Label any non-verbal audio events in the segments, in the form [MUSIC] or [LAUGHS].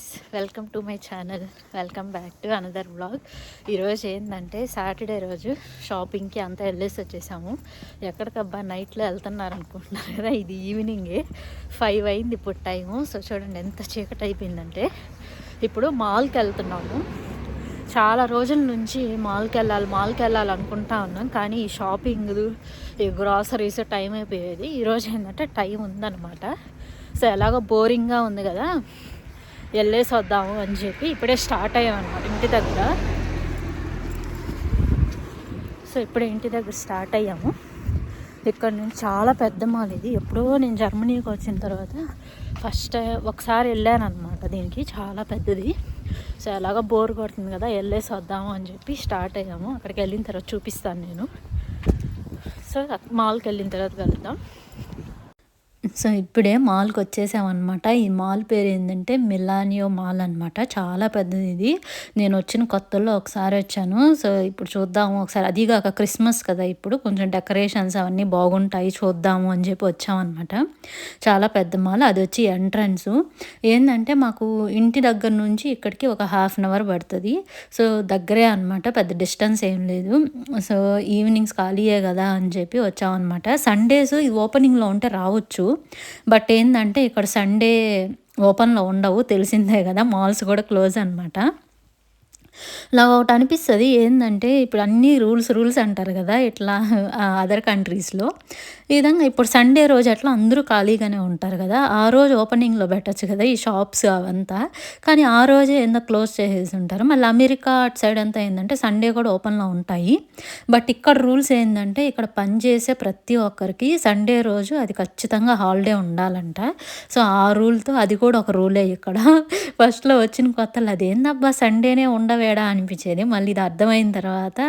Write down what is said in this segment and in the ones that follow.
Guys welcome to my channel welcome back to another blog ఈరోజు ఏంటంటే Saturday రోజు షాపింగ్కి అంతా వెళ్ళేసి వచ్చేసాము. ఎక్కడికబ్బా నైట్లో వెళ్తున్నారు అనుకుంటున్నారు కదా ఇది ఈవినింగే ఫైవ్ అయింది ఇప్పుడు టైము సో చూడండి ఎంత చీకటి అయిపోయిందంటే ఇప్పుడు మాల్కి వెళ్తున్నాము. చాలా రోజుల నుంచి మాల్కి వెళ్ళాలి మాల్కి వెళ్ళాలి అనుకుంటా ఉన్నాం. కానీ ఈ షాపింగ్ ఈ గ్రాసరీస్ టైం అయిపోయేది. ఈరోజు ఏంటంటే టైం ఉందన్నమాట. సో ఎలాగో బోరింగ్గా ఉంది కదా. వెళ్ళేసి వద్దాము అని చెప్పి ఇప్పుడే స్టార్ట్ అయ్యామన్నమాట ఇంటి దగ్గర. సో ఇప్పుడే ఇంటి దగ్గర స్టార్ట్ అయ్యాము. ఇక్కడ నుంచి చాలా పెద్ద మాల్ ఇది. ఎప్పుడో నేను జర్మనీకి వచ్చిన తర్వాత ఫస్ట్ ఒకసారి వెళ్ళాను అనమాట దీనికి. చాలా పెద్దది. సో ఎలాగో బోర్ కొడుతుంది కదా వెళ్ళేసి వద్దాము అని చెప్పి స్టార్ట్ అయ్యాము. అక్కడికి వెళ్ళిన తర్వాత చూపిస్తాను నేను. సో మాల్కి వెళ్ళిన తర్వాత వెళ్దాం. సో ఇప్పుడే మాల్కి వచ్చేసామన్నమాట. ఈ మాల్ పేరు ఏంటంటే మిలానియో మాల్ అనమాట చాలా పెద్దది ఇది. నేను వచ్చిన కొత్తల్లో ఒకసారి వచ్చాను. సో ఇప్పుడు చూద్దాము ఒకసారి. అది కాక క్రిస్మస్ కదా ఇప్పుడు. కొంచెం డెకరేషన్స్ అవన్నీ బాగుంటాయి. చూద్దాము అని చెప్పి వచ్చామన్నమాట. చాలా పెద్ద మాల్. అది వచ్చి ఎంట్రన్స్. ఏంటంటే మాకు ఇంటి దగ్గర నుంచి ఇక్కడికి ఒక హాఫ్ అన్ అవర్ పడుతుంది. సో దగ్గరే అనమాట పెద్ద డిస్టెన్స్ ఏం లేదు. సో ఈవినింగ్స్ ఖాళీయే కదా అని చెప్పి వచ్చామన్నమాట. సండేస్ ఇది ఓపెనింగ్లో ఉంటే రావచ్చు. బట్ ఏంటంటే ఇక్కడ సండే ఓపెన్లో ఉండవు తెలిసిందే కదా మాల్స్ కూడా క్లోజ్ అనమాట నాకు ఒకటి అనిపిస్తుంది ఏంటంటే ఇప్పుడు అన్ని రూల్స్ రూల్స్ అంటారు కదా ఇట్లా అదర్ కంట్రీస్లో. ఈ విధంగా ఇప్పుడు సండే రోజు అట్లా అందరూ ఖాళీగానే ఉంటారు కదా ఆ రోజు ఓపెనింగ్లో పెట్టచ్చు కదా ఈ షాప్స్ అవంతా. కానీ ఆ రోజే ఏందో క్లోజ్ చేసేసి ఉంటారు? మళ్ళీ అమెరికా అటు సైడ్ అంతా ఏంటంటే సండే కూడా ఓపెన్లో ఉంటాయి. బట్ ఇక్కడ రూల్స్ ఏంటంటే ఇక్కడ పనిచేసే ప్రతి ఒక్కరికి సండే రోజు అది ఖచ్చితంగా హాలిడే ఉండాలంట. సో ఆ రూల్తో అది కూడా ఒక రూలే ఇక్కడ. [LAUGHS] ఫస్ట్లో వచ్చిన కొత్తలు అదేందబ్బా సండేనే తేడా అనిపించేది. మళ్ళీ ఇది అర్థమైన తర్వాత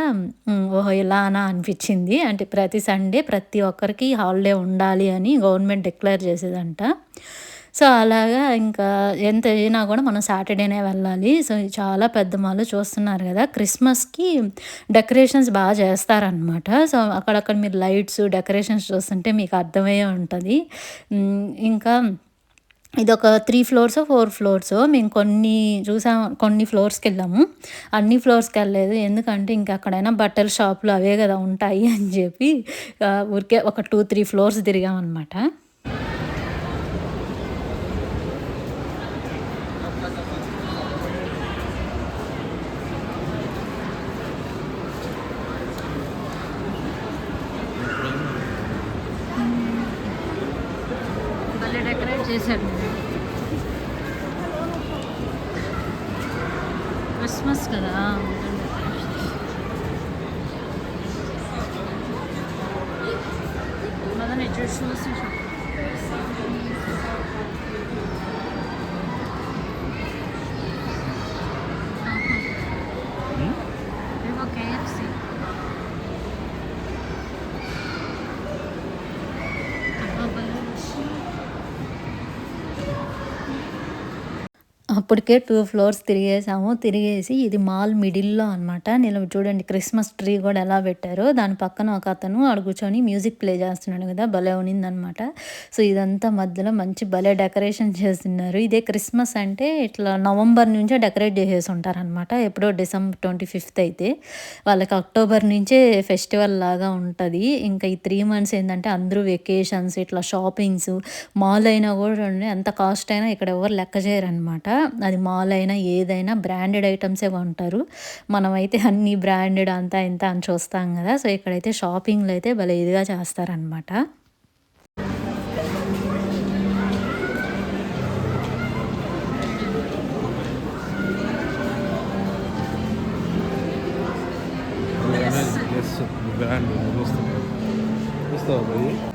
ఓహో ఇలానా అనిపించింది. అంటే ప్రతి సండే ప్రతి ఒక్కరికి హాలిడే ఉండాలి అని గవర్నమెంట్ డిక్లేర్ చేసేదంట. సో అలాగా ఇంకా ఎంత అయినా కూడా మనం సాటర్డేనే వెళ్ళాలి. సో చాలా పెద్ద మాలు చూస్తున్నారు కదా క్రిస్మస్కి డెకరేషన్స్ బాగా చేస్తారనమాట సో అక్కడక్కడ మీరు లైట్స్ డెకరేషన్స్ చూస్తుంటే మీకు అర్థమయ్యే ఉంటుంది. ఇంకా ఇది ఒక త్రీ ఫ్లోర్స్ ఫోర్ ఫ్లోర్స్ మేము కొన్ని చూసాం కొన్ని ఫ్లోర్స్కి వెళ్ళాము. అన్ని ఫ్లోర్స్కి వెళ్ళలేదు. ఎందుకంటే ఇంకా అక్కడైనా బట్టల షాపులు అవే కదా ఉంటాయి అని చెప్పి ఊరికే ఒక టూ త్రీ ఫ్లోర్స్ తిరిగామన్నమాట డెకరేట్ చేశాడు క్రిస్మస్ కదా మదన్ చూసి కేఎఫ్సీ అప్పటికే టూ ఫ్లోర్స్ తిరిగేసాము. తిరిగేసి ఇది మాల్ మిడిల్లో అనమాట నేను చూడండి క్రిస్మస్ ట్రీ కూడా ఎలా పెట్టారో. దాని పక్కన ఒక అతను అడు కూర్చొని మ్యూజిక్ ప్లే చేస్తున్నాడు కదా భలే ఉన్నిందనమాట సో ఇదంతా మధ్యలో మంచి భలే డెకరేషన్ చేస్తున్నారు. ఇదే క్రిస్మస్ అంటే ఇట్లా నవంబర్ నుంచే డెకరేట్ చేసేసి ఉంటారనమాట ఎప్పుడో డిసెంబర్ ట్వంటీ ఫిఫ్త్ అయితే. వాళ్ళకి అక్టోబర్ నుంచే ఫెస్టివల్ లాగా ఉంటుంది. ఇంకా ఈ త్రీ మంత్స్ ఏంటంటే అందరూ వెకేషన్స్ ఇట్లా షాపింగ్స్ మాల్ అయినా కూడా ఎంత కాస్ట్ అయినా ఇక్కడ ఎవరు లెక్క చేయరనమాట అది మాల్ అయినా ఏదైనా బ్రాండెడ్ ఐటమ్సే కొంటారు. మనమైతే అన్ని బ్రాండెడ్ అంతా ఇంత అని చూస్తాం కదా. సో ఇక్కడైతే షాపింగ్లో అయితే భలే ఇదిగా చేస్తారనమాట బ్రాండ్ చూస్తావా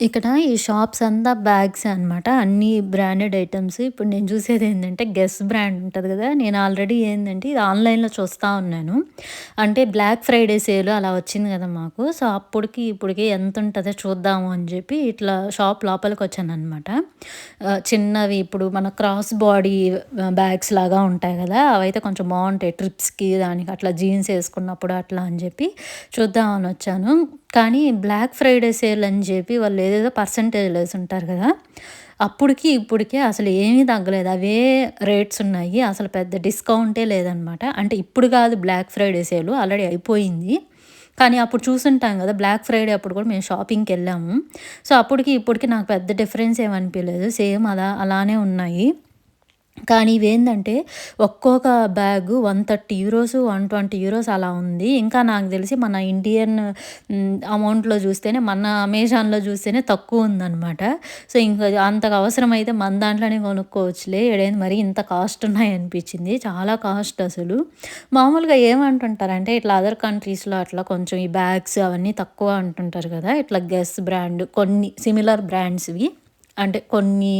ఇక్కడ ఈ షాప్స్ అంతా బ్యాగ్స్ అన్నమాట. అన్ని బ్రాండెడ్ ఐటమ్స్ ఇప్పుడు నేను చూసేది ఏంటంటే గెస్ బ్రాండ్ ఉంటుంది కదా! నేను ఆల్రెడీ ఏంటంటే ఇది ఆన్‌లైన్‌లో చూస్తూ ఉన్నాను. అంటే బ్లాక్ ఫ్రైడే సేల్ అలా వచ్చింది కదా మాకు. సో, అప్పటికి ఇప్పటికి ఎంత ఉంటుందో చూద్దాము అని చెప్పి ఇట్లా షాప్ లోపలకి వచ్చాను అనమాట చిన్నవి ఇప్పుడు మన క్రాస్ బాడీ బ్యాగ్స్ లాగా ఉంటాయి కదా! అవైతే కొంచెం బాగుంటాయి ట్రిప్స్‌కి దానికి అట్లా జీన్స్ వేసుకున్నప్పుడు అట్లా అని చెప్పి చూద్దామని వచ్చాను. కానీ బ్లాక్ ఫ్రైడే సేల్ అని చెప్పి వాళ్ళు ఏదేదో పర్సంటేజ్ వేసి ఉంటారు కదా! అప్పటికి ఇప్పటికే అసలు ఏమీ తగ్గలేదు. అవే రేట్స్ ఉన్నాయి. అసలు పెద్ద డిస్కౌంటే లేదనమాట. అంటే ఇప్పుడు కాదు బ్లాక్ ఫ్రైడే సేల్ ఆల్రెడీ అయిపోయింది. కానీ అప్పుడు చూసుంటాం కదా! బ్లాక్ ఫ్రైడే అప్పుడు కూడా మేము షాపింగ్కి వెళ్ళాము సో, అప్పటికి ఇప్పటికి నాకు పెద్ద డిఫరెన్స్ ఏమనిపించలేదు సేమ్ అలా అలానే ఉన్నాయి. కానీ ఇవేందంటే ఒక్కొక్క బ్యాగు 130 యూరోస్, 120 యూరోస్ అలా ఉంది. ఇంకా నాకు తెలిసి మన ఇండియన్ అమౌంట్‌లో చూస్తేనే మన అమెజాన్‌లో చూస్తేనే తక్కువ ఉందనమాట. సో, ఇంకా అంతకు అవసరమైతే మన దాంట్లోనే కొనుక్కోవచ్చులే. ఏడైంది మరి ఇంత కాస్ట్ ఉన్నాయనిపించింది. చాలా కాస్ట్ అసలు. మామూలుగా ఏమంటుంటారంటే ఇట్లా అదర్ కంట్రీస్‌లో అట్లా కొంచెం ఈ బ్యాగ్స్ అవన్నీ తక్కువ అంటుంటారు కదా! ఇట్లా గెస్ బ్రాండ్ కొన్ని సిమిలర్ బ్రాండ్స్‌వి. అంటే కొన్ని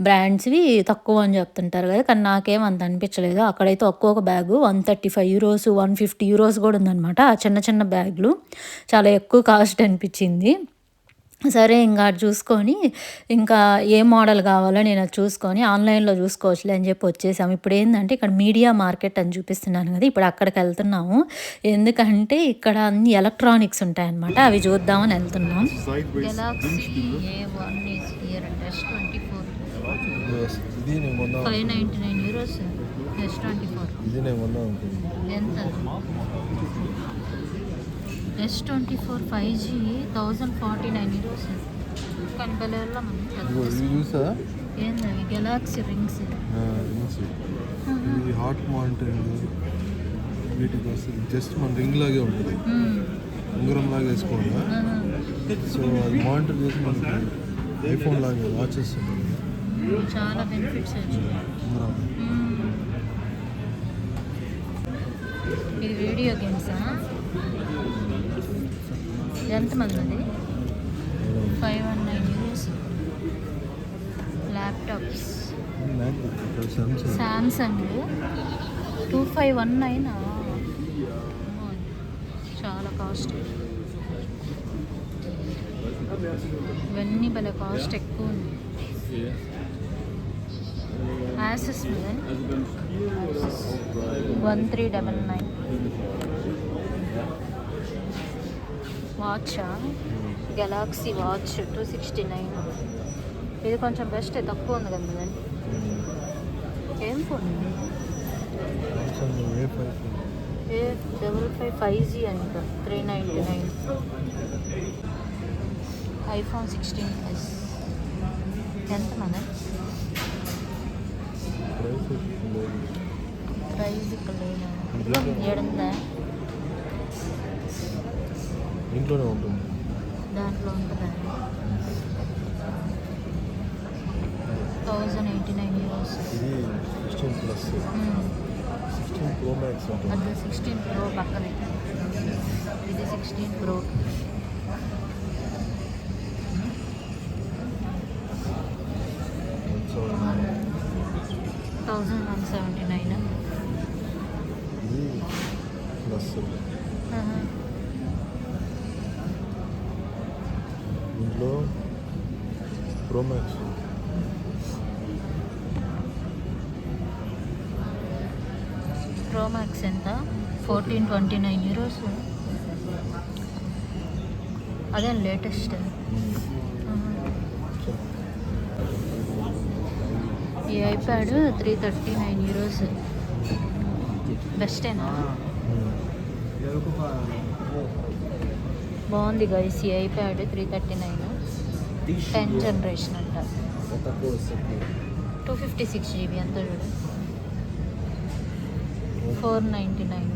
బ్రాండ్స్‌వి తక్కువ అని చెప్తుంటారు కదా! కానీ నాకేం అంత అనిపించలేదు. అక్కడైతే ఒక్కొక్క బ్యాగు 135 యూరోస్, 150 యూరోస్ కూడా ఉందనమాట. ఆ చిన్న చిన్న బ్యాగులు. చాలా ఎక్కువ కాస్ట్ అనిపించింది. సరే ఇంక అది చూసుకొని ఇంకా ఏ మోడల్ కావాలో నేను అది చూసుకొని ఆన్‌లైన్‌లో చూసుకోవచ్చులే అని చెప్పి వచ్చేసాము. ఇప్పుడు ఏందంటే ఇక్కడ మీడియా మార్కెట్ అని చూపిస్తున్నాను కదా! ఇప్పుడు అక్కడికెళ్తున్నాము. ఎందుకంటే ఇక్కడ అన్ని ఎలక్ట్రానిక్స్ ఉంటాయన్నమాట. అవి చూద్దామని 24 Yes. ఇది నేను కొందాం 599 యూరోస్ ఎస్ 24 ఇది నేను కొందాం అనుకుంటున్నాను. ఎంత ఎస్ 24 5జీ 1049 యూరోస్ కానీ భలే వెళ్ళాం ఇదిగో ఇది చూసా ఏంది గెలాక్సీ రింగ్స్ ఇది హాట్ మానిటరింగ్ వీటికి వస్తుంది జస్ట్ మన రింగ్ లాగే ఉంటుంది. ఉంగరం లాగా వేసుకోవాలా? సో అది మానిటర్ చేసి మనకి ఐఫోన్ లాగా వాచెస్ చాలా బెనిఫిట్స్ ఉంగరం ఇది వీడియో గేమ్సా ఎంతమంది మంది five one nine euros laptops Samsung Samsung two five one nine చాలా కాస్ట్ ఇవన్నీ భలే కాస్ట్ ఎక్కువ ఉంది. యాసెస్ మీద. వన్ త్రీ డబల్ నైన్ వాచా Galaxy watch two sixty nine ఇది కొంచెం బెస్ట్ తక్కువ ఉంది కదా కదండి ఏం phone A double five five G అంట three ninety nine iPhone sixteen plus ఎంత మన? ప్రైస్ ఇక్కడ ఏడుందా? ఇంట్లోనే ఉంటుంది. దాంట్లో ఉంటుందా? Thousand eighty nine euros. ఇది sixteen plus. Sixteen pro max ఉంటుంది. అది సిక్స్టీన్ ప్రో పక్కనే ఇది sixteen pro. Thousand one seventy nine. Plus. ఇంట్లో ప్రో మ్యాక్స్ ప్రో మ్యాక్స్ ఎంత ఫోర్టీన్ ట్వంటీ నైన్ యూరోస్ అదే లేటెస్ట్ ఈ iPad three thirty nine euros బెస్టేనా బాగుంది గైస్ ఈ iPad three thirty nine ten generation అంట టూ ఫిఫ్టీ సిక్స్ జీబీ ఎంత చూడు. Four ninety nine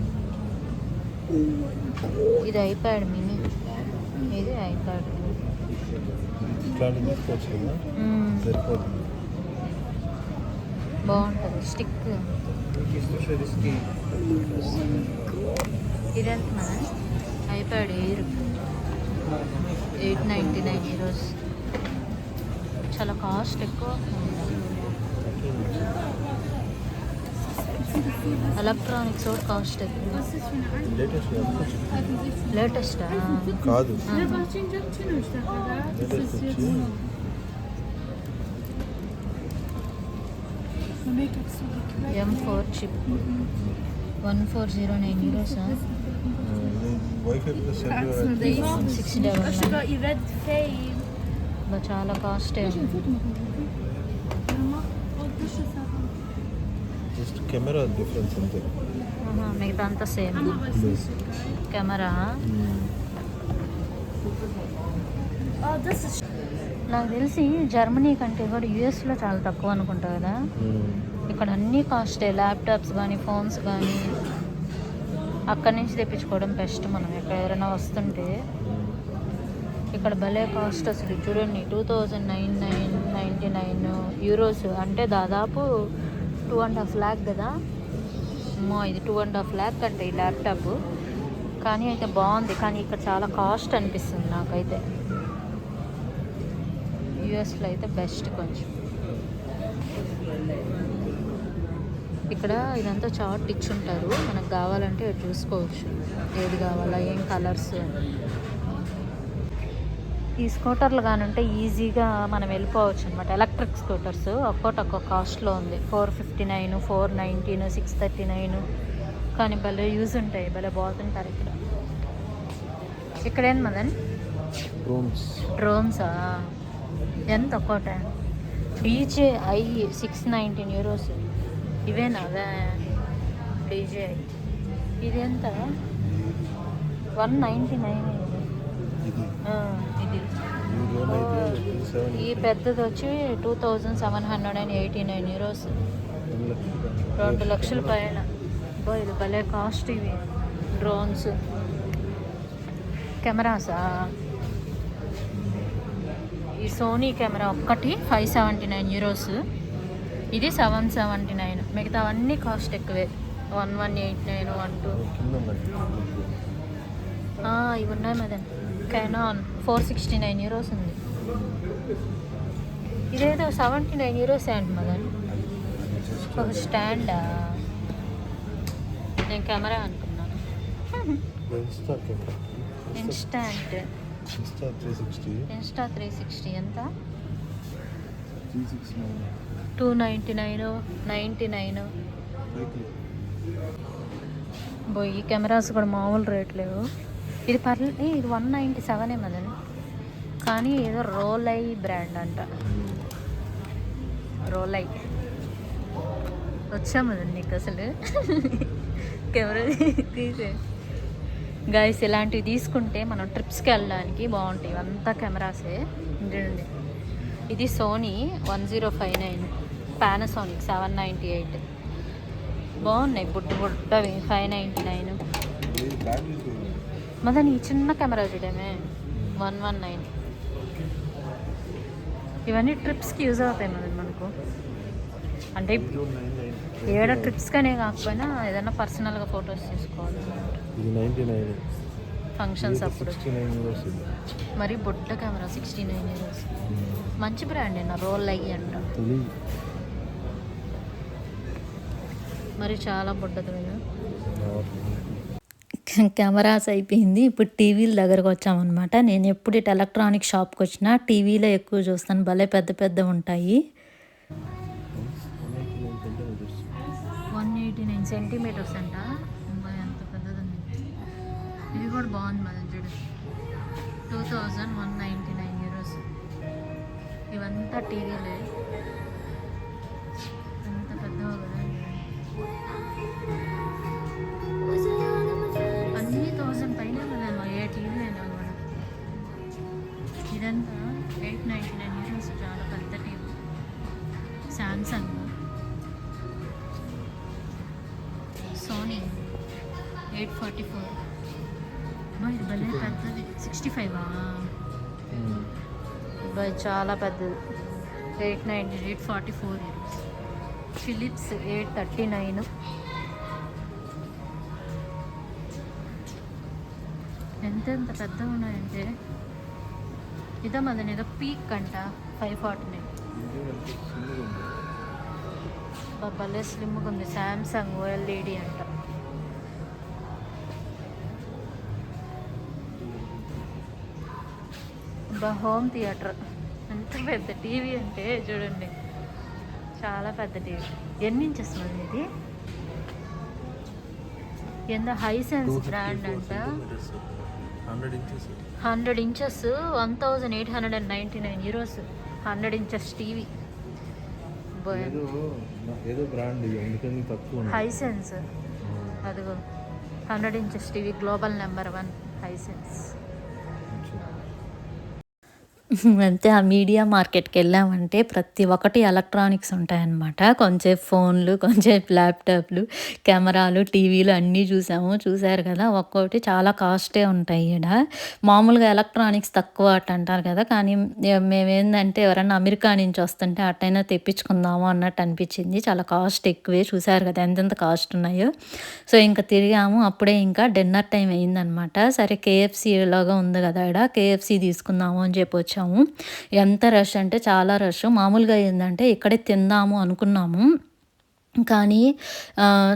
ఇది ఐప్యాడ్ మినీ ఇది ఐప్యాడ్ బాగుంటుంది. స్టిక్ ఇదెంత iPad Air eight ninety nine ఈరోజు చాలా కాస్ట్ ఎక్కువ. ఎలక్ట్రానిక్స్ కూడా కాస్ట్ ఎక్కువ. లేటెస్ట్ లేటెస్టా కాదు. Zobaczcie, dziewczyny już tak, prawda? To jest వచ్చి Make-up sobie M four chip one four zero nine యూరోసా wifi plus six double Fame? చాలా cost. Just camera difference అంతే. మిగతా అంతా సేమ్ కెమెరా నాకు తెలిసి జర్మనీ కంటే కూడా యూఎస్లో చాలా తక్కువ అనుకుంటా కదా. ఇక్కడ అన్ని కాస్టే ల్యాప్టాప్స్ కానీ ఫోన్స్ కానీ అక్కడి నుంచి తెప్పించుకోవడం బెస్ట్ మనం. ఎక్కడ ఎవరైనా వస్తుంటే ఇక్కడ భలే కాస్ట్ అసలు. చూడండి two thousand nine nine ninety nine euros అంటే దాదాపు టూ అండ్ హాఫ్ ల్యాక్ కదా. అమ్మో ఇది టూ అండ్ హాఫ్ ల్యాక్ అంటే ఈ ల్యాప్టాప్ కానీ అయితే బాగుంది. కానీ ఇక్కడ చాలా కాస్ట్ అనిపిస్తుంది నాకైతే. యూఎస్లో అయితే బెస్ట్ కొంచెం. ఇక్కడ ఇదంతా చార్ట్ ఇచ్చుంటారు. మనకు కావాలంటే చూసుకోవచ్చు. ఏది కావాలా ఏం కలర్స్ ఈ స్కూటర్లు కానుంటే ఈజీగా మనం వెళ్ళిపోవచ్చు అనమాట ఎలక్ట్రిక్ స్కూటర్స్ ఒక్కోటి ఒక్కో కాస్ట్లో ఉంది. Four fifty nine four nineteen six thirty nine కానీ భలే యూజ్ ఉంటాయి భలే బాగుంటారు ఇక్కడ. ఇక్కడేం మదన్? డ్రోన్స్. డ్రోన్సా? ఎంత ఒక్కోట? DJI six nineteen euros ఇవేనా? అవే డీజే ఇది ఎంత వన్ నైంటీ నైన్ ఇది ఇది ఆ, ఇది ఈ డ్రోన్ అయితే సెవెన్ ఈ పెద్దది వచ్చి two thousand seven hundred and eighty nine euros రెండు లక్షలు పైన. ఇది భలే కాస్ట్ ఇవి. డ్రోన్స్ కెమెరాసా ఈ సోనీ కెమెరా ఒక్కటి ఫైవ్ సెవెంటీ నైన్ యూరోస్ ఇది సెవెన్ సెవెంటీ నైన్ మిగతావన్నీ కాస్ట్ ఎక్కువే. One one eight nine one two ఇవి ఉన్నాయి Madan. Canon four sixty nine euros ఉంది. ఇదేదో సెవెంటీ నైన్ యూరోస్ ఏంటి మదన్. ఒక స్టాండా? నేను కెమెరా అనుకున్నాను. Insta camera. Instant Insta three sixty Insta three sixty ఎంత? Two ninety nine ninety nine boy ఈ కెమెరాస్ కూడా మామూలు రేట్ లేవు ఇది పర్లే ఏ, ఇది వన్ నైంటీ సెవెన్ ఏమదని కానీ ఏదో రోలై బ్రాండ్ అంట. రోలై. వచ్చామదండి నీకు అసలు? కెమెరా తీసే. గాయస్ ఇలాంటివి తీసుకుంటే మనం ట్రిప్స్కి వెళ్ళడానికి బాగుంటాయి. ఇవంతా కెమెరాసే. చూడండి ఇది Sony one zero five nine. Panasonic seven ninety eight. బాగున్నాయి బుడ్డ బుడ్డవి. Five ninety nine. మదన్ ఈ చిన్న కెమెరా చూడమే. One one nine. ఇవన్నీ ట్రిప్స్కి యూజ్ అవుతాయి మదన్ మనకు. అంటే ఏడ ట్రిప్స్కనే కాకపోయినా ఏదైనా పర్సనల్గా ఫొటోస్ తీసుకోవాలి ఫంక్షన్స్ అప్పుడు. మరి బుడ్డ కెమెరా సిక్స్టీ నైన్ ఇయర్స్ మంచి బ్రాండ్ నా రోల్ అయ్యి అంట. మరి చాలా బుడ్డది [LAUGHS] కెమెరాస్ అయిపోయింది. ఇప్పుడు టీవీల దగ్గరకు వచ్చామన్నమాట. నేను ఎప్పుడు ఇటు ఎలక్ట్రానిక్ షాప్కి వచ్చినా టీవీలో ఎక్కువ చూస్తాను. భలే పెద్ద పెద్ద ఉంటాయి. వన్ ఎయిటీ నైన్ సెంటీమీటర్స్ అంట. ఎంత పెద్దది ఉంది ఇది కూడా బాగుంది మన చూడు. Two thousand one ninety nine euros. ఇవంతా టీవీలే. ఫార్టీ ఫోర్ ఇది భలే పెద్దది. సిక్స్టీ ఫైవా బాయ్ చాలా పెద్దది. Eight ninety eight forty four years Philips eight thirty nine ఎంత ఎంత పెద్దగా ఉన్నాయంటే? ఇదో మదన్ ఏదో పీక్ అంట ఫైవ్ ఫార్టీ నైన్ భలే స్లిమ్గా ఉంది. శాంసంగ్ ఓఎల్ఈడి అంట. Home theatre. ఎంత పెద్ద టీవీ అంటే చూడండి. చాలా పెద్ద టీవీ. ఎన్ని ఇంచెస్ మరి ఇది? ఎంత హై సెన్స్ బ్రాండ్ అంట. Hundred inches one thousand eight hundred and ninety nine euros hundred inches TV. ఏదో ఏదో బ్రాండ్ ఇది అందుకని తక్కువ ఉంది. హై సెన్స్ అదిగో. Hundred inches TV global number one Hisense కొంచెం. [LAUGHS] అంతే ఆ మీడియా మార్కెట్కి వెళ్ళామంటే ప్రతి ఒక్కటి ఎలక్ట్రానిక్స్ ఉంటాయన్నమాట. కొంచెం ఫోన్లు కొంచెం ల్యాప్టాప్లు కెమెరాలు టీవీలు అన్నీ చూసాము. చూసారు కదా ఒక్కొక్కటి చాలా కాస్టే ఉంటాయి ఇక్కడ మామూలుగా ఎలక్ట్రానిక్స్ తక్కువ అట్ అంటారు కదా కానీ మేమేందంటే ఎవరైనా అమెరికా నుంచి వస్తుంటే అట్టైనా తెప్పించుకుందాము అన్నట్టు అనిపించింది. చాలా కాస్ట్ ఎక్కువే చూసారు కదా ఎంతెంత కాస్ట్ ఉన్నాయో. సో ఇంకా తిరిగాము. అప్పుడే ఇంకా డిన్నర్ టైం అయిందనమాట సరే కేఎఫ్సీ లాగా ఉంది కదా ఇక్కడ కేఎఫ్సీ తీసుకుందాము అని చెప్పి వచ్చాము. ఎంత రష్ అంటే చాలా రష్ మామూలుగా ఏంటంటే ఇక్కడే తిందాము అనుకున్నాము. కానీ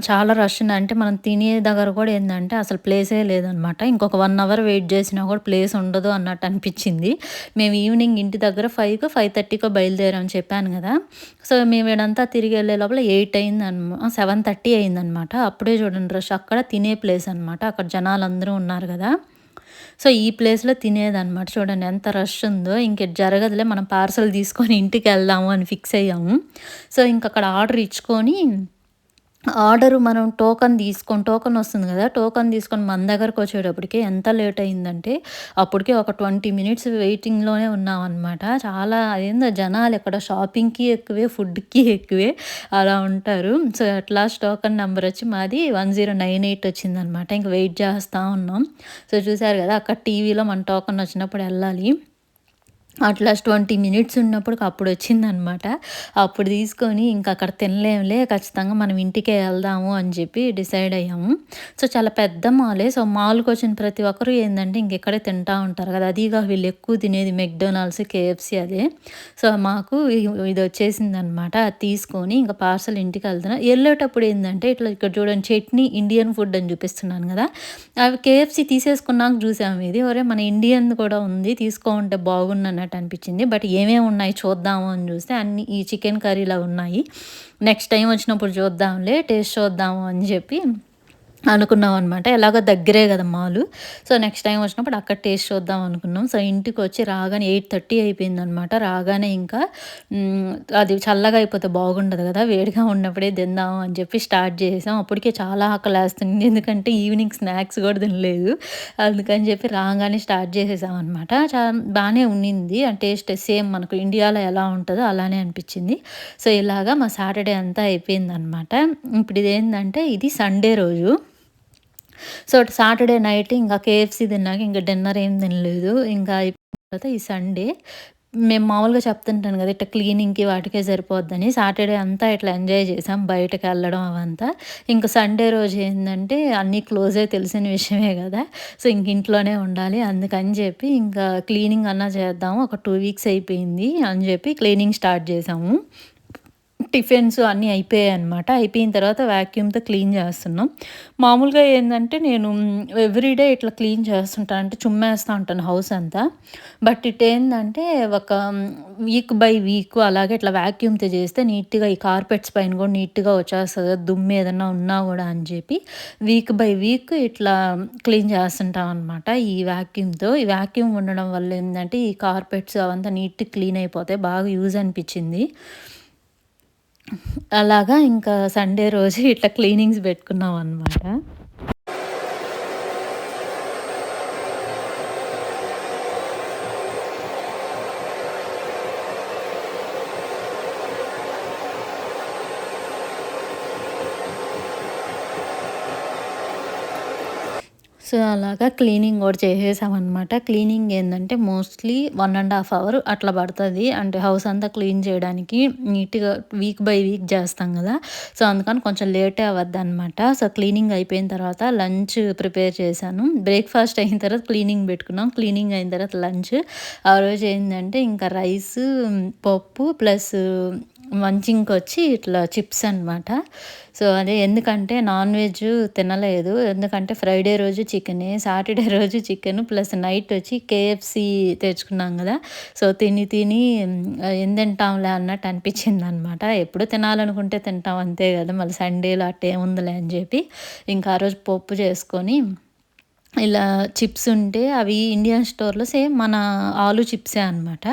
చాలా రష్ అంటే మనం తినే దగ్గర కూడా ఏంటంటే అసలు ప్లేసే లేదనమాట ఇంకొక వన్ అవర్ వెయిట్ చేసినా కూడా ప్లేస్ ఉండదు అన్నట్టు అనిపించింది. మేము ఈవినింగ్ ఇంటి దగ్గర ఫైవ్కి ఫైవ్ థర్టీకో బయలుదేరామని చెప్పాను కదా. సో మేము ఇడంతా తిరిగి వెళ్ళే లోపల ఎయిట్ అయింది అనమాట సెవెన్ థర్టీ అయిందనమాట అప్పుడే చూడండి రష్ అక్కడ తినే ప్లేస్ అనమాట అక్కడ జనాలు అందరూ ఉన్నారు కదా. సో ఈ ప్లేస్లో తినేదన్నమాట. చూడండి ఎంత రష్ ఉందో. ఇంక జరగదులే మనం పార్సల్ తీసుకొని ఇంటికి వెళ్దాము అని ఫిక్స్ అయ్యాము. సో ఇంక అక్కడ ఆర్డర్ ఇచ్చుకొని ఆర్డర్ మనం టోకన్ తీసుకొని టోకన్ వస్తుంది కదా టోకన్ తీసుకొని మన దగ్గరకు వచ్చేటప్పటికి ఎంత లేట్ అయిందంటే అప్పటికే ఒక ట్వంటీ మినిట్స్ వెయిటింగ్లోనే ఉన్నాం అనమాట చాలా అదేందో జనాలు ఇక్కడ షాపింగ్కి ఎక్కువే ఫుడ్కి ఎక్కువే అలా ఉంటారు. సో అట్లాస్ట్ టోకన్ నెంబర్ వచ్చి మాది వన్ జీరో నైన్ ఎయిట్ వచ్చిందనమాట ఇంక వెయిట్ చేస్తూ ఉన్నాం. సో చూసారు కదా అక్కడ టీవీలో మన టోకన్ వచ్చినప్పుడు వెళ్ళాలి. అట్లా ట్వంటీ మినిట్స్ ఉన్నప్పుడు అప్పుడు వచ్చిందనమాట. అప్పుడు తీసుకొని ఇంకా అక్కడ తినలేంలే ఖచ్చితంగా మనం ఇంటికే వెళ్దాము అని చెప్పి డిసైడ్ అయ్యాము. సో చాలా పెద్ద మాలే. సో మాల్కి వచ్చిన ప్రతి ఒక్కరు ఏంటంటే ఇంకెక్కడే తింటా ఉంటారు కదా. అదిగా వీళ్ళు ఎక్కువ తినేది మెక్డొనాల్డ్స్ కేఎఫ్సి అదే. సో మాకు ఇది వచ్చేసింది అనమాట అది తీసుకొని ఇంకా పార్సల్ ఇంటికి వెళ్తున్నా. వెళ్ళేటప్పుడు ఏంటంటే ఇట్లా ఇక్కడ చూడండి చట్నీ ఇండియన్ ఫుడ్ అని చూపిస్తున్నాను కదా. అవి కేఎఫ్సి తీసేసుకున్నాక చూసాము ఇది. ఒరే మన ఇండియన్ కూడా ఉంది. తీసుకోకుంటే బాగుండు అన్నట్టు అనిపించింది. బట్ ఏమేమి ఉన్నాయి చూద్దాము అని చూస్తే అన్ని ఈ చికెన్ కర్రీలా ఉన్నాయి. నెక్స్ట్ టైం వచ్చినప్పుడు చూద్దాంలే టేస్ట్ చూద్దాము అని చెప్పి అనుకున్నాం అనమాట ఎలాగో దగ్గరే కదా మాలు. సో నెక్స్ట్ టైం వచ్చినప్పుడు అక్కడ టేస్ట్ చూద్దాం అనుకున్నాం. సో ఇంటికి వచ్చి రాగానే ఎయిట్ థర్టీ అయిపోయింది అనమాట రాగానే ఇంకా అది చల్లగా అయిపోతే బాగుండదు కదా వేడిగా ఉన్నప్పుడే తిందాం అని చెప్పి స్టార్ట్ చేసాం. అప్పటికే చాలా ఆకలేస్తుంది ఎందుకంటే ఈవినింగ్ స్నాక్స్ కూడా తినలేదు. అందుకని చెప్పి రాగానే స్టార్ట్ చేసేసాం అనమాట చా బాగానే ఉన్నింది. టేస్ట్ సేమ్ మనకు ఇండియాలో ఎలా ఉంటుందో అలానే అనిపించింది. సో ఇలాగా మా సాటర్డే అంతా అయిపోయింది అనమాట ఇప్పుడు ఇదేంటంటే ఇది సండే రోజు. సో సాటర్డే నైట్ ఇంకా కేఎఫ్సీ తిన్నాక ఇంకా డిన్నర్ ఏం తినలేదు. ఇంకా తర్వాత ఈ సండే మేము మామూలుగా చెప్తుంటాను కదా ఇట్లా క్లీనింగ్కి వాటికే సరిపోద్దని. సాటర్డే అంతా ఇట్లా ఎంజాయ్ చేసాం బయటకు వెళ్ళడం అవంతా. ఇంకా సండే రోజు ఏంటంటే అన్నీ క్లోజే తెలిసిన విషయమే కదా. సో ఇంక ఇంట్లోనే ఉండాలి అందుకని చెప్పి ఇంకా క్లీనింగ్ అన్నా చేద్దాము. ఒక టూ వీక్స్ అయిపోయింది అని చెప్పి క్లీనింగ్ స్టార్ట్ చేసాము. టిఫిన్స్ అన్నీ అయిపోయాయి అనమాట అయిపోయిన తర్వాత వ్యాక్యూమ్తో క్లీన్ చేస్తున్నాం. మామూలుగా ఏంటంటే నేను ఎవ్రీడే ఇట్లా క్లీన్ చేస్తుంటాను అంటే చుమ్మేస్తూ ఉంటాను హౌస్ అంతా. బట్ ఇట్ ఏంటంటే ఒక వీక్ బై వీక్ అలాగే ఇట్లా వ్యాక్యూమ్తో చేస్తే నీట్గా ఈ కార్పెట్స్ పైన కూడా నీట్గా వచ్చేస్తుంది. దుమ్ము ఏదైనా ఉన్నా కూడా అని చెప్పి వీక్ బై వీక్ ఇట్లా క్లీన్ చేస్తుంటాం అనమాట ఈ వ్యాక్యూమ్తో ఈ వ్యాక్యూమ్ ఉండడం వల్ల ఏంటంటే ఈ కార్పెట్స్ అవంతా నీట్ క్లీన్ అయిపోతాయి. బాగా యూజ్ అనిపించింది. అలాగా ఇంకా సండే రోజు ఇట్లా క్లీనింగ్స్ పెట్టుకున్నాం అనమాట సో అలాగా క్లీనింగ్ కూడా చేసేసామన్నమాట. క్లీనింగ్ ఏంటంటే mostly one and half hour అట్లా పడుతుంది. అంటే హౌస్ అంతా క్లీన్ చేయడానికి నీట్గా వీక్ బై వీక్ చేస్తాం కదా. సో అందుకని కొంచెం లేటే అవ్వద్దు అనమాట సో క్లీనింగ్ అయిపోయిన తర్వాత లంచ్ ప్రిపేర్ చేశాను. బ్రేక్ఫాస్ట్ అయిన తర్వాత క్లీనింగ్ పెట్టుకున్నాం. క్లీనింగ్ అయిన తర్వాత లంచ్. ఆ రోజు ఏంటంటే ఇంకా రైస్ పప్పు ప్లస్ మంచింగ్ వచ్చి ఇట్లా చిప్స్ అనమాట సో అదే ఎందుకంటే నాన్ వెజ్ తినలేదు. ఎందుకంటే ఫ్రైడే రోజు చికెన్ సాటర్డే రోజు చికెన్ ప్లస్ నైట్ వచ్చి కేఎఫ్సి తెచ్చుకున్నాం కదా. సో తిని తిని ఏం తింటాంలే అన్నట్టు అనిపించింది అనమాట ఎప్పుడు తినాలనుకుంటే తింటాం అంతే కదా. మళ్ళీ సండేలో అట్టేముందిలే అని చెప్పి. ఇంకా ఆ రోజు పప్పు చేసుకొని ఇలా చిప్స్ ఉంటే అవి ఇండియన్ స్టోర్లో సేమ్ మన ఆలు చిప్సే అనమాట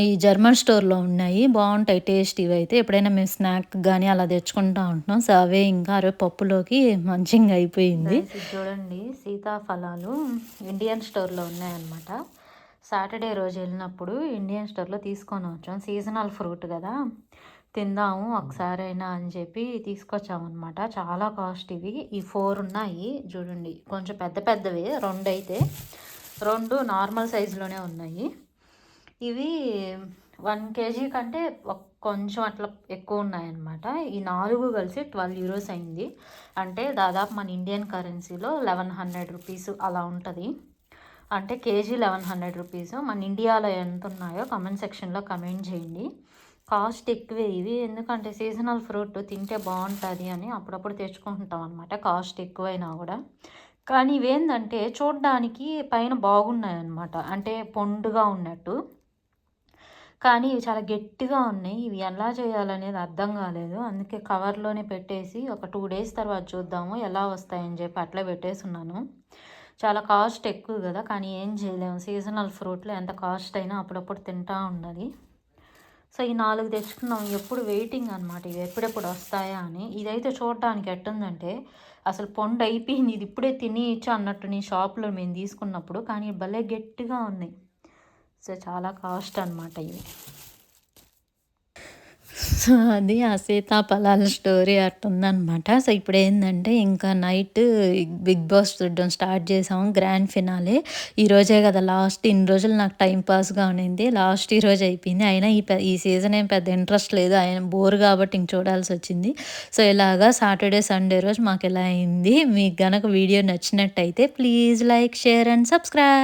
ఈ జర్మన్ స్టోర్లో ఉన్నాయి. బాగుంటాయి టేస్ట్ ఇవి అయితే ఎప్పుడైనా మేము స్నాక్ కానీ అలా తెచ్చుకుంటా ఉంటున్నాం. సో అవే ఇంకా అరవై పప్పులోకి మంచిగా అయిపోయింది. చూడండి. సీతాఫలాలు ఇండియన్ స్టోర్లో ఉన్నాయన్నమాట. సాటర్డే రోజు వెళ్ళినప్పుడు ఇండియన్ స్టోర్లో తీసుకొని వచ్చాం. సీజనల్ ఫ్రూట్ కదా. తిందాము ఒకసారి అయినా అని చెప్పి తీసుకొచ్చామన్నమాట. చాలా కాస్ట్ ఇవి. ఈ ఫోర్ ఉన్నాయి చూడండి. కొంచెం పెద్ద పెద్దవి. రెండు అయితే. రెండు నార్మల్ సైజులోనే ఉన్నాయి. ఇవి వన్ కేజీ కంటే కొంచెం అట్లా ఎక్కువ ఉన్నాయన్నమాట. ఈ నాలుగు కలిసి ట్వెల్వ్ యూరోస్ అయింది. అంటే దాదాపు మన ఇండియన్ కరెన్సీలో లెవెన్ హండ్రెడ్ రూపీస్ అలా ఉంటుంది. అంటే కేజీ లెవెన్ హండ్రెడ్ రూపీస్ మన ఇండియాలో ఎంత ఉన్నాయో కమెంట్ సెక్షన్లో కమెంట్ చేయండి. కాస్ట్ ఎక్కువే ఇవి. ఎందుకంటే సీజనల్ ఫ్రూట్ తింటే బాగుంటుంది అని అప్పుడప్పుడు తెచ్చుకుంటాం అనమాట కాస్ట్ ఎక్కువైనా కూడా. కానీ ఇవేందంటే చూడడానికి పైన బాగున్నాయి అనమాట అంటే పొండుగా ఉన్నట్టు. కానీ ఇవి చాలా గట్టిగా ఉన్నాయి. ఇవి ఎలా చేయాలనేది అర్థం కాలేదు. అందుకే కవర్లోనే పెట్టేసి ఒక టూ డేస్ తర్వాత చూద్దాము ఎలా వస్తాయని చెప్పి అట్లా పెట్టేసున్నాను. చాలా కాస్ట్ ఎక్కువ కదా. కానీ ఏం చేయలేము. సీజనల్ ఫ్రూట్లు ఎంత కాస్ట్ అయినా అప్పుడప్పుడు తింటూ ఉండాలి. సో ఈ నాలుగు తెచ్చుకున్నాం. ఎప్పుడు వెయిటింగ్ అనమాట ఇవి ఎప్పుడెప్పుడు వస్తాయా అని. ఇదైతే చూడడానికి ఎట్టుందంటే అసలు పొండు అయిపోయింది. ఇది ఇప్పుడే తినేయచ్చు అన్నట్టు నేను షాప్లో మేము తీసుకున్నప్పుడు. కానీ భలే గట్టిగా ఉన్నాయి. సో చాలా కాస్ట్ అనమాట ఇవి. సో [LAUGHS] అది ఆ సీతాఫలాల స్టోరీ అట్టుందనమాట సో ఇప్పుడు ఏంటంటే ఇంకా నైట్ బిగ్ బాస్ చూడడం స్టార్ట్ చేసాము గ్రాండ్ ఫినాలే. ఈరోజే కదా లాస్ట్ ఇన్ని రోజులు నాకు టైం పాస్గా ఉండింది. లాస్ట్ ఈ రోజు అయిపోయింది. అయినా ఈ ఈ సీజన్ ఏం పెద్ద ఇంట్రెస్ట్ లేదు. ఆయన బోర్ కాబట్టి ఇంక చూడాల్సి వచ్చింది. సో ఇలాగా సాటర్డే సండే రోజు మాకు ఇలా అయింది. మీకు గనక వీడియో నచ్చినట్టయితే please like share and subscribe